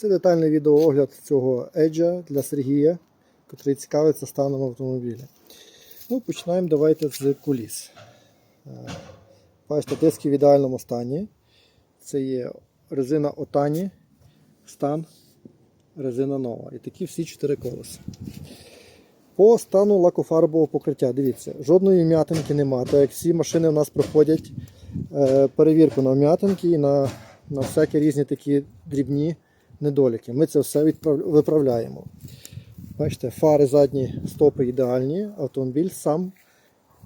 Це детальний відеоогляд цього Edge для Сергія, який цікавиться станом автомобіля. Ну, починаємо давайте з куліс. Е, Бачите, диски в ідеальному стані. Це є резина Отані, стан, резина нова. І такі всі чотири колеса. По стану лакофарбового покриття, дивіться, жодної м'ятинки немає, так як всі машини у нас проходять е, перевірку на вм'ятинки і на, на всякі різні такі дрібні недоліки. Ми це все виправляємо. Бачите, фари задні стопи ідеальні, автомобіль сам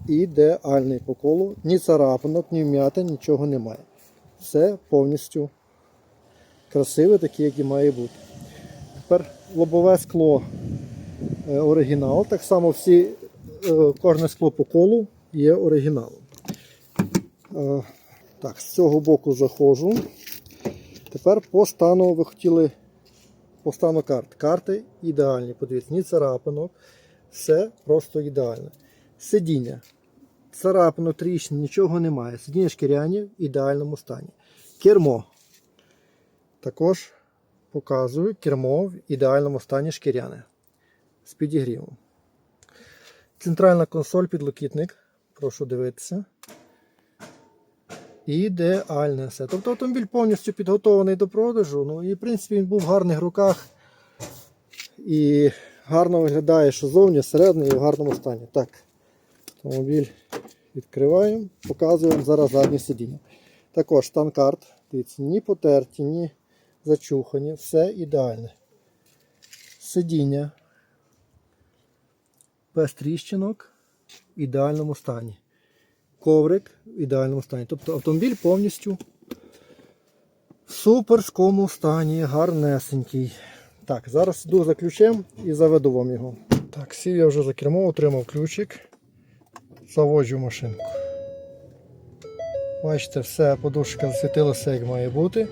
ідеальний по колу. Ні царапинок, ні вм'ятин, нічого немає. Все повністю красиве, таке, як і має бути. Тепер лобове скло е, оригінал. Так само всі, е, кожне скло по колу є оригіналом. Е, Так, з цього боку заходжу. Тепер по стану ви хотіли по стану карт. Карти ідеальні. Подивіться, ні царапинок. Все просто ідеальне. Сидіння. Царапинок, тріщин, нічого немає. Сидіння шкіряні в ідеальному стані. Кермо. Також показую кермо в ідеальному стані шкіряне. З підігрівом. Центральна консоль підлокітник. Прошу дивитися. Ідеальне все. Тобто автомобіль повністю підготовлений до продажу. Ну і в принципі він був в гарних руках. І гарно виглядає, що зовні, всередині і в гарному стані. Так, автомобіль відкриваємо, показуємо зараз заднє сидіння. Також стан карт. Дивіться, ні потерті, ні зачухані, все ідеальне. Сидіння без тріщинок в ідеальному стані. Коврик в ідеальному стані. Тобто автомобіль повністю в суперському стані, гарнесенький. Так, зараз йду за ключем і заведу вам його. Так, сів я вже за кермо, отримав ключик. Заводжу машинку. Бачите, все, подушка засвітилася, як має бути.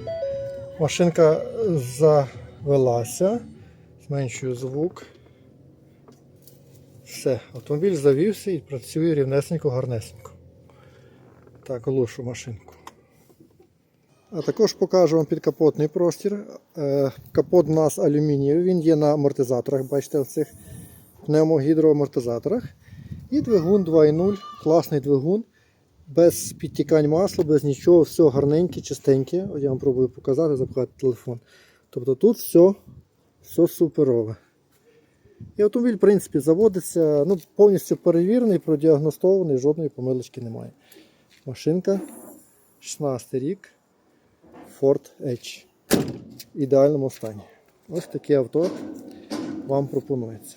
Машинка завелася. Зменшую звук. Все, автомобіль завівся і працює рівнесенько, гарнесенько. Так, оглушу машинку. А також покажу вам підкапотний простір. Е, Капот у нас алюмінієвий, він є на амортизаторах, бачите, в цих пневмогідроамортизаторах. І двигун 2.0, класний двигун, без підтікань масла, без нічого, все гарненьке, чистеньке. Я вам пробую показати, запхати телефон. Тобто тут все, все суперове. І автомобіль, в принципі, заводиться ну, повністю перевірений, продіагностований, жодної помилочки немає. Машинка 16 рік Ford Edge в ідеальному стані. Ось таке авто вам пропонується.